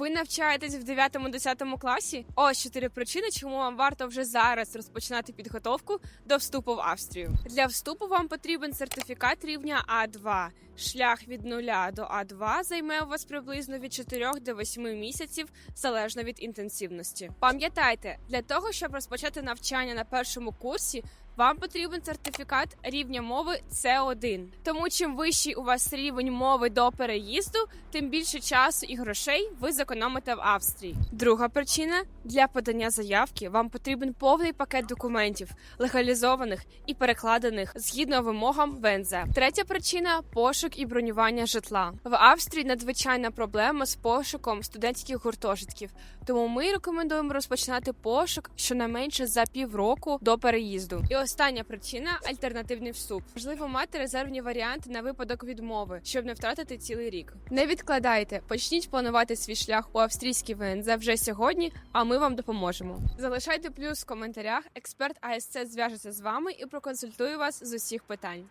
Ви навчаєтесь в 9-10 класі? Ось чотири причини, чому вам варто вже зараз розпочинати підготовку до вступу в Австрію. Для вступу вам потрібен сертифікат рівня А2. Шлях від 0 до А2 займе у вас приблизно від 4 до 8 місяців, залежно від інтенсивності. Пам'ятайте, для того, щоб розпочати навчання на першому курсі, вам потрібен сертифікат рівня мови С1. Тому чим вищий у вас рівень мови до переїзду, тим більше часу і грошей ви зекономите в Австрії. Друга причина для подання заявки вам потрібен повний пакет документів, легалізованих і перекладених згідно вимогам ВНЗ. Третя причина пошук і бронювання житла. В Австрії надзвичайна проблема з пошуком студентських гуртожитків. Тому ми рекомендуємо розпочинати пошук щонайменше за півроку до переїзду. І остання причина альтернативний вступ. Можливо мати резервні варіанти на випадок відмови, щоб не втратити цілий рік. Не відкладайте, почніть планувати свій шлях у австрійській ВНЗ вже сьогодні, а ми вам допоможемо. Залишайте плюс в коментарях. Експерт АСЦ зв'яжеться з вами і проконсультує вас з усіх питань.